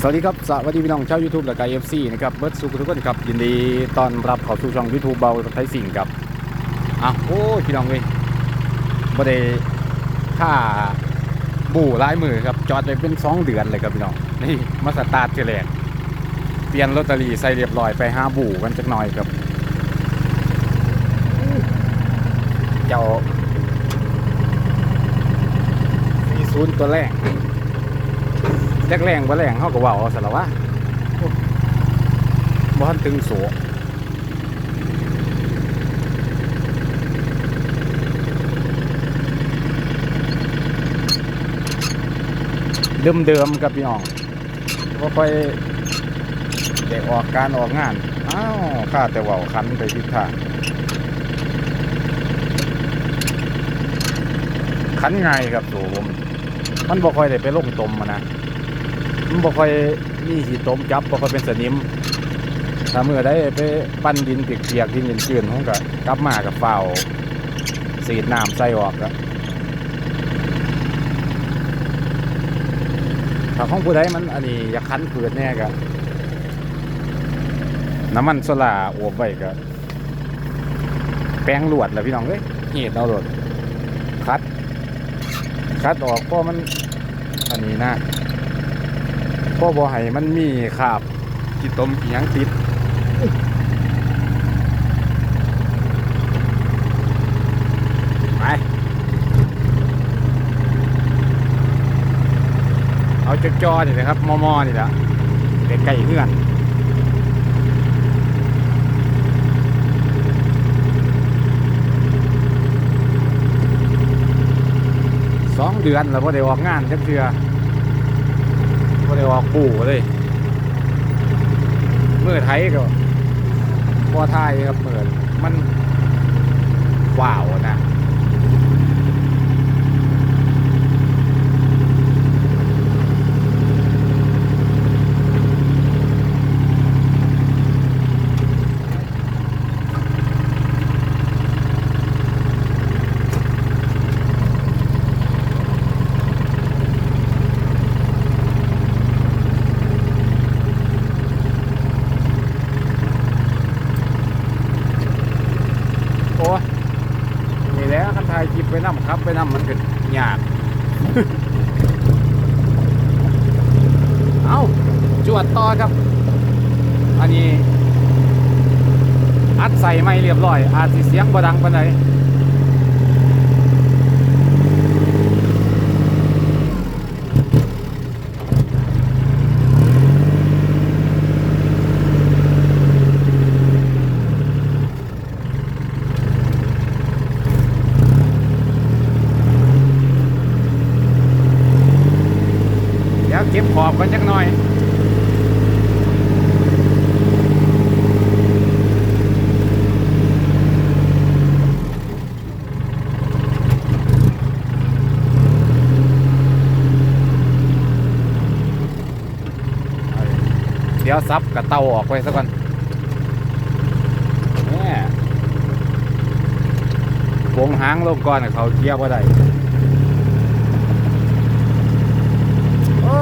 สวัสดีครับ สวัสดีพี่น้องชาว YouTube และกายเอฟซีนะครับ เบิร์ดสุขทุกคนครับ ยินดีต้อนรับเข้าสู่ช่อง YouTube เบาไทยสิ่งครับอะโอ้พี่น้องเว้ยบ่ได้ค่าบู่ร้ายมือครับ จอดไปเป็น2เดือนเลยครับพี่น้อง นี่มาสตาร์ทเทแรกเปลี่ยนลอตเตอรี่ใส่เรียบร้อยไปหาบู่กันจักหน่อยครับ เจ้ามีศูนย์ตัวแรก แรกแรงบ่แรงเขาก็เว่าเอาสารวะโอ้บ่ทันตึงโสเดิมๆกับพี่น้องบ่ค่อยได้ออกการออกงาน อ้าวข้าแต่ว่าคันไปทิศทางคันง่ายครับตัวผม มันบ่ค่อยได้ไปลงตมอะนะ บ่ค่อยมีหีตมจับบ่ค่อยเป็นสนิมถ้าเมื่อได้ไปปั้นดินเปียกๆดินเจือนๆผมก็กลับมากับเฝ้าสีดน้ำใส่ออกก็ถ้าของผู้ใดมันอันนี้อยากคันเปิดแน่ก็น้ำมันโซล่าโอบไว้ก็แป้งลวดแล้วพี่น้องเอ้ยเหีดเอาโลดคัดคัดออกเพราะมันอันนี้นะ พ่อบ่ให้มันมีขาบกี่ตมกี่ยังติดไปเอาจอๆนี่นะครับมอมอนี่แหละใกล้ๆเพื่อนสองเดือนแล้วพอได้ออกงานจักเทือ ได้ออกปู่เลยเมื่อไทยก็พอไทยครับเหมือนมันว้าวนะ โอ้ยนี่แหล้วคันไทยจิบไปน้ำครับ ไปน้ำมันก็ยาก เอาจวดต่อครับ อันนี้ อัดใส่ไม่เรียบร้อย อาจสิเสียงบดังปานใดเดี๋ยวเก็บ ขอบกันจักหน่อยเดี๋ยวซับกับเตาออกไปซะก่อนแหม่วงหางลงก่อนเขาเกียร์ว่าได้โอ้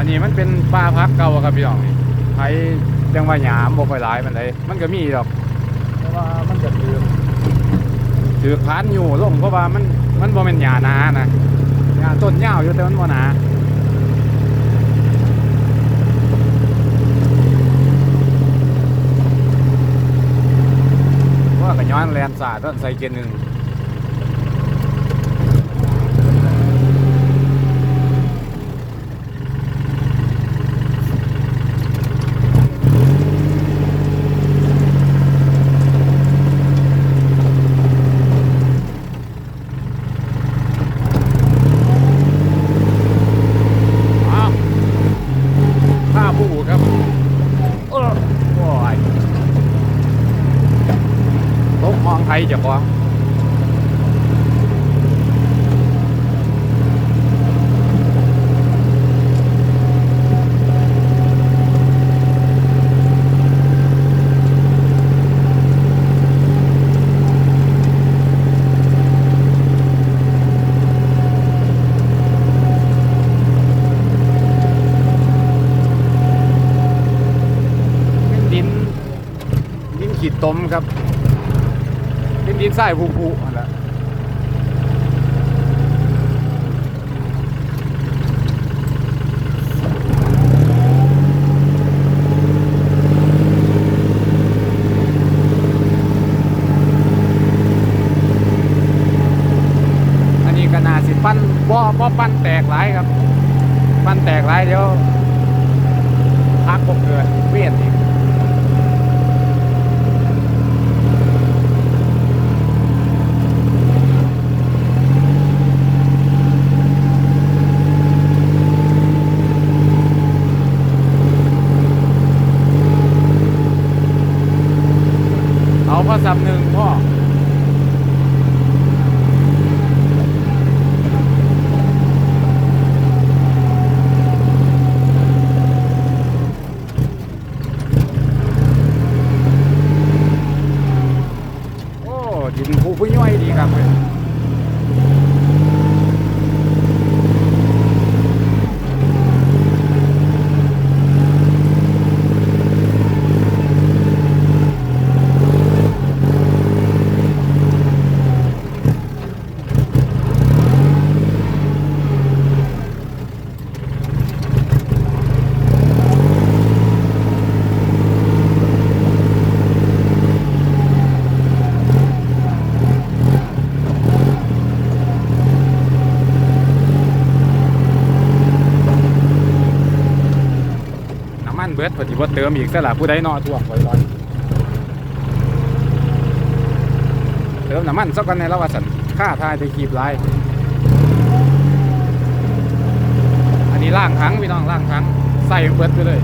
อันนี้มันเป็นป่าพักเก่าอะครับพี่น้องนี่ไผจังว่าหยามบ่ค่อยหลายมันเลยมันก็มีดอกเพราะว่ามันจะถือถือพานอยู่ลงเพราะว่ามันมันบ่เป็นหญ้าหนานะหญ้าต้นยาวอยู่แต่มันบ่หนาว่าก็ย้อนแลนสาดต้นใส่เกียร์หนึ่ง เจ้าของินดินขีดต้มครับินดินทรายผุๆนั่นแหละอันนี้ก็นาสิปั้นบ่บ่ปั้นแตกหลายครับ ปั้นแตกหลายเดี๋ยวพักบ่เกิดเวียนอีก เอาพระสับหนึ่งพ่อโอ้ดินผู้ผู้ย่อยดีครับเว้ยน้ำ มันเบิดพอดีว่าเติมอีกสลับผู้ใดนอท่วงไว้ร้อยเติมน้ำมันสักกันในระหว่างสันค่าทายไปขีบลายอันนี้ล่างทั้งพี่น้องล่างทั้งใส่เบิดไปเลย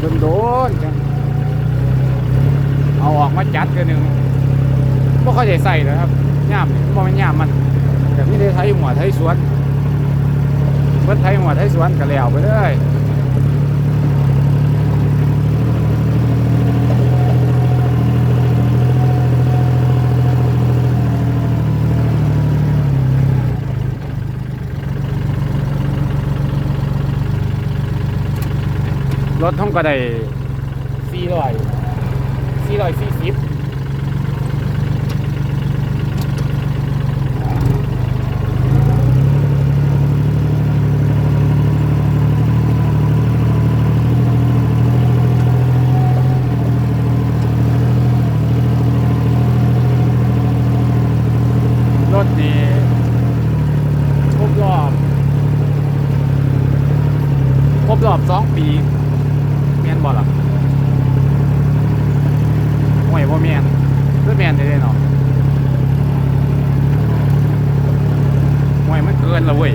โดนโดนๆจังเอาออกมา จัดกันหนึ่งไม่ค่อยได้ใส่นะครับย่ามนี่บ่แมันย่ามมันแต่ไม่ได้ไทยหัวไทยสวนเพิ่นไทยหัวไทยสวนก็แล้วไปเลยรถท่องก็ได้สี่ร้อย สี่ร้อยสี่สิบรถนี่ครบรอบครบรอบสองปีแม่นบ่ล่ะ ห่วยบ่แม่นคือแม่นได้เนาะห่วยมันเกินละเว้ย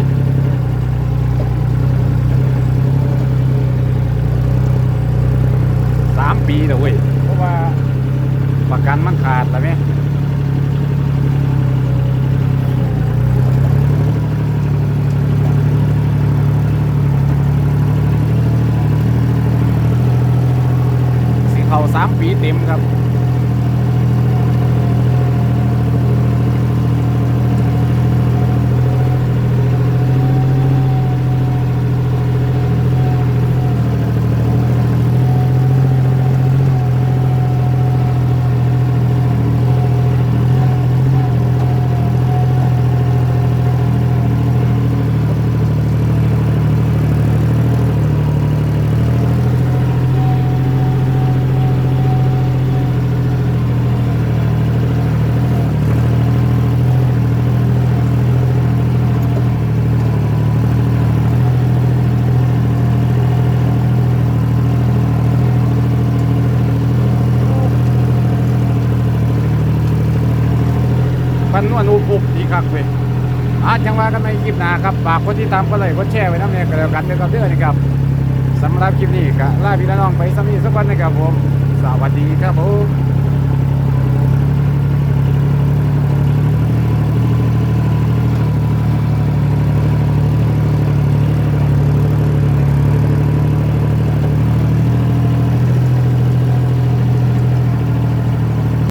สามปีล้วเว้ยเพราะว่าประกันมันขาดล้วแม่สิเขาสามปีเต็มครับ พั นนวลอุปุบดีคักเว้ยอาจังว่ากันในคลิปหน้าครับฝากคนที่ตามก็เลยกดแชร์ไว้น้ำเนี่ยก็แล้วกันเด้อครับเด้อนะครับสำหรับคลิปนี้ก็ลาพี่น้องไปสามีสักวันนะครับผม สวัสดีครับผม